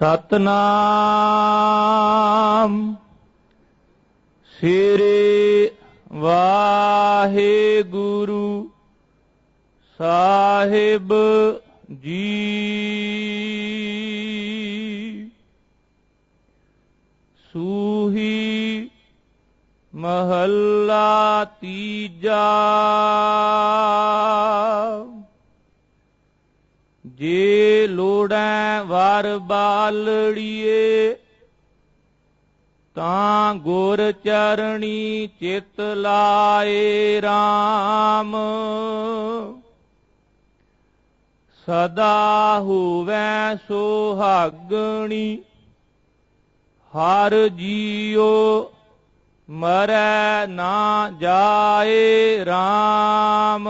ਸਤਨਾਮ। ਸ੍ਰੀ ਵਾਹਿਗੁਰੂ ਸਾਹਿਬ ਜੀ। ਸੂਹੀ ਮਹੱਲਾ ਤੀਜਾ। ਜੇ ਵਰ ਬਾਲੜੀਏ, ਤਾਂ ਗੁਰ ਚਰਣੀ ਚਿਤ ਲਾਏ RAM ਸਦਾ ਹੋਵੈ ਸੁਹਾਗਣੀ, ਹਰ ਜੀਉ ਮਰੈ ਨਾ ਜਾਏ RAM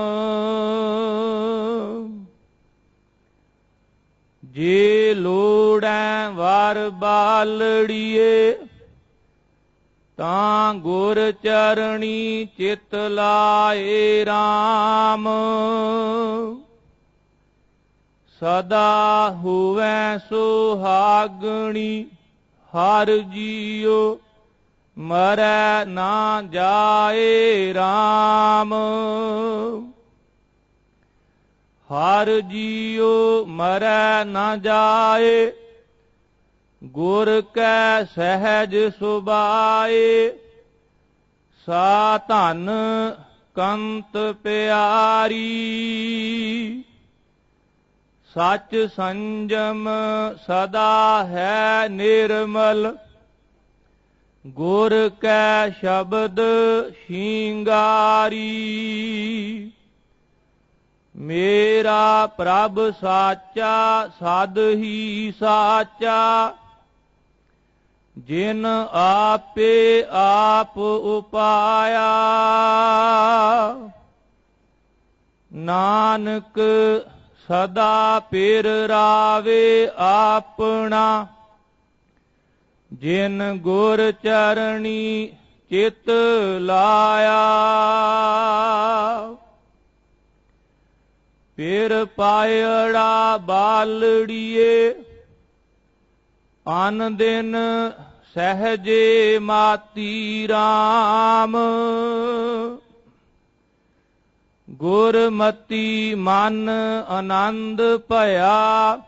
ਜੇ ਲੋੜੈ ਵਾਰ ਬਾਲੜੀਏ, ਤਾਂ ਗੁਰ ਚਰਣੀ ਚਿਤ ਲਾਏ RAM ਸਦਾ ਹੋਵੈ ਸੁਹਾਗਣੀ, ਹਰ ਜੀਉ ਮਰੈ ਨਾ ਜਾਏ RAM ਹਰ ਜੀਉ ਮਰੈ ਨਾ ਜਾਏ, ਗੁਰ ਕੈ ਸਹਿਜ ਸੁਬਾਏ ਸਾ ਧਨ ਕੰਤ ਪਿਆਰੀ, ਸਚ ਸੰਜਮ ਸਦਾ ਹੈ ਨਿਰਮਲ। ਗੁਰ ਕੈ ਸ਼ਬਦ ਸ਼ਿੰਗਾਰੀ ਮੇਰਾ ਪ੍ਰਭ ਸਾਚਾ, ਸਦ ਹੀ ਸਾਚਾ। ਜਿਨ ਆਪੇ ਆਪ ਉਪਾਇਆ। ਨਾਨਕ ਸਦਾ ਪੇਰ ਰਾਵੇ ਆਪਣਾ। ਜਿਨ ਗੁਰ ਚਰਣੀ ਚਿਤ ਲਾਇਆ। ਪੇਰ ਪਾਇੜਾ ਬਾਲੜੀਏ, ਅਨ ਦਿਨ ਸਹਜੇ ਮਾਤੀ RAM ਗੁਰਮਤੀ ਮਨ ਆਨੰਦ ਭਇਆ,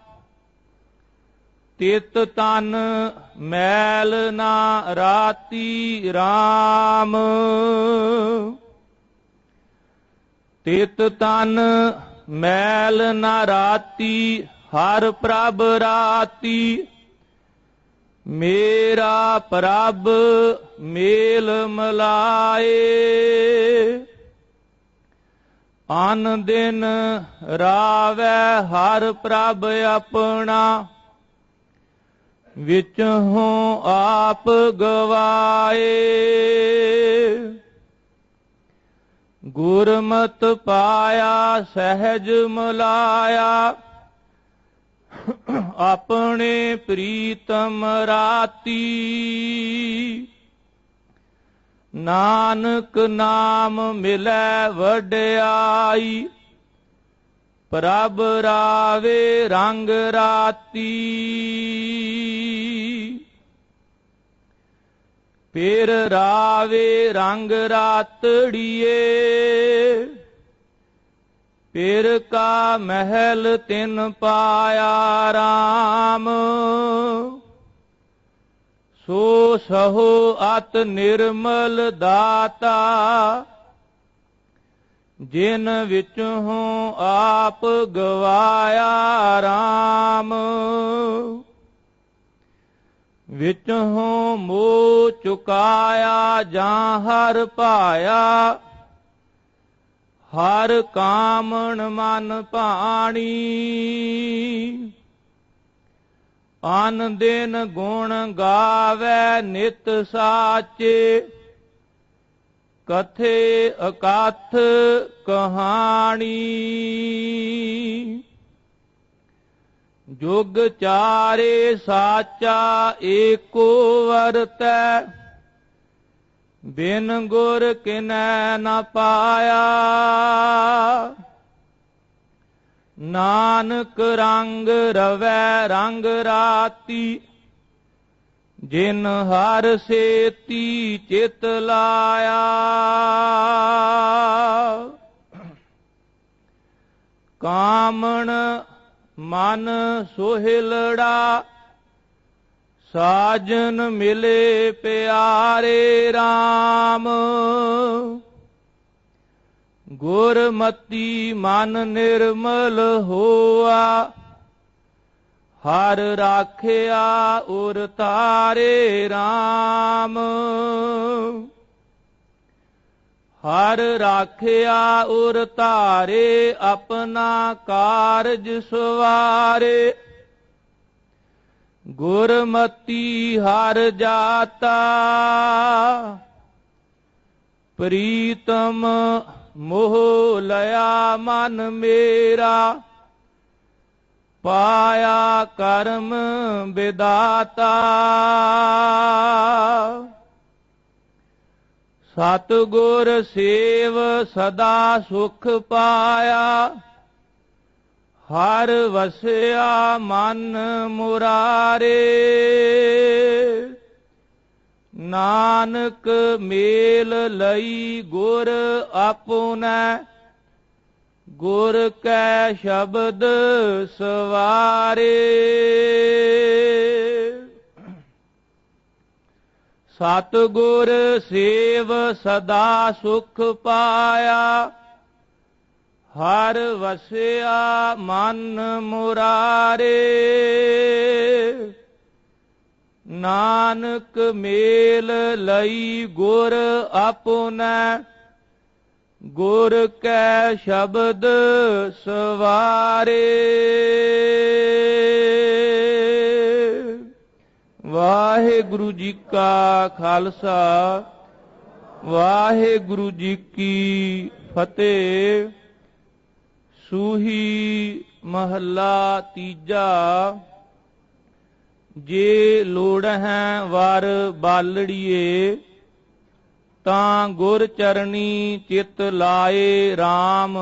ਤਿਤ ਤਨ ਮੈਲ ਨਾ ਰਾਤੀ RAM ਤਿਤ ਤਨ ਮੈਲ ਨਾ ਰਾਤੀ, ਹਰ ਪ੍ਰਭ ਰਾਤੀ। ਮੇਰਾ ਪ੍ਰਭ ਮੇਲ ਮਲਾਏ। ਅਨ ਦਿਨ ਰਾਵੈ ਹਰ ਪ੍ਰਭ ਆਪਣਾ। ਵਿੱਚ ਹੋ ਆਪ ਗਵਾਏ। ਗੁਰਮਤ ਪਾਇਆ, ਸਹਿਜ ਮਲਾਇਆ। ਆਪਣੇ ਪ੍ਰੀਤਮ ਰਾਤੀ। ਨਾਨਕ ਨਾਮ ਮਿਲੈ ਵਡਿਆਈ। ਪ੍ਰਭ ਰਾਵੇ ਰੰਗ ਰਾਤੀ। ਪੇਰ ਰਾਵੇ ਰੰਗ ਰਾਤੜੀਏ। ਪੇਰ ਕਾ ਮਹਿਲ ਤਿਨ ਪਾਇਆ RAM ਸੋ ਸਹੋ ਅਤ ਨਿਰਮਲ ਦਾਤਾ, ਜਿਨ ਵਿੱਚੋਂ ਆਪ ਗਵਾਇਆ RAM ਵਿੱਚੋਂ ਮੋ ਚੁਕਾਇਆ, ਜਾਂ ਹਰ ਪਾਇਆ ਹਰ ਕਾਮਣ ਮਨ ਭਾਣੀ। ਆਨ ਦਿਨ ਗੁਣ ਗਾਵੇ ਨਿਤ ਸਾਚੇ, ਕਥੇ ਅਕਥ ਕਹਾਣੀ। ਜੁਗ ਚਾਰੇ ਸਾਚਾ ਏਕੋ ਵਰਤੈ। ਬਿਨ ਗੁਰ ਕਿਨੈ ਨ ਪਾਇਆ। ਨਾਨਕ ਰੰਗ ਰਵੈ ਰੰਗ ਰਾਤੀ, ਜਿਨ ਹਰ ਸੇਤੀ ਚਿਤ ਲਾਇਆ। ਕਾਮਣ ਮਨ ਸੋਹਿਲੜਾ, ਸਾਜਨ ਮਿਲੇ ਪਿਆਰੇ RAM ਗੁਰਮਤੀ ਮਨ ਨਿਰਮਲ ਹੋਆ, ਹਰ ਰਾਖਿਆ ਉਰ ਤਾਰੇ RAM ਹਰ ਰਾਖਿਆ ਉਰ ਧਾਰੇ ਆਪਣਾ ਕਾਰਜ ਸਵਾਰੇ। ਗੁਰਮਤੀ ਹਰ ਜਾਤਾ, ਪ੍ਰੀਤਮ ਮੋਹ ਲਿਆ ਮਨ ਮੇਰਾ। ਪਾਇਆ ਕਰਮ ਵਿਦਾਤਾ। ਸਤ ਗੁਰ ਸੇਵ ਸਦਾ ਸੁਖ ਪਾਇਆ। ਹਰ ਵਸਿਆ ਮਨ ਮੁਰਾਰੇ। ਨਾਨਕ ਮੇਲ ਲਈ ਗੁਰ ਆਪੁਨੈ ਗੁਰ ਕੈ ਸ਼ਬਦ ਸਵਾਰੇ। ਸਤ ਗੁਰ ਸੇਵ ਸਦਾ ਸੁਖ ਪਾਇਆ। ਹਰ ਵਸਿਆ ਮਨ ਮੁਰਾਰੇ। ਨਾਨਕ ਮੇਲ ਲਈ ਗੁਰ ਆਪੁਨੈ ਗੁਰ ਕੈ ਸ਼ਬਦ ਸਵਾਰੇ। ਵਾਹਿਗੁਰੂ ਜੀ ਕਾ ਖਾਲਸਾ, ਵਾਹਿਗੁਰੂ ਜੀ ਕੀ ਫਤਿਹ। ਸੂਹੀ ਮਹੱਲਾ ਤੀਜਾ, ਜੇ ਲੋੜ ਹੈ ਵਰ ਬਾਲੜੀਏ, ਤਾਂ ਗੁਰ ਚਰਣੀ ਚਿਤ ਲਾਏ RAM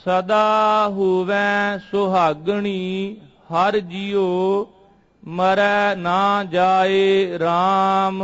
ਸਦਾ ਹੋਵੈ ਸੁਹਾਗਣੀ ਹਰ ਜਿਉ ਮਰੈ ਨਾ ਜਾਏ RAM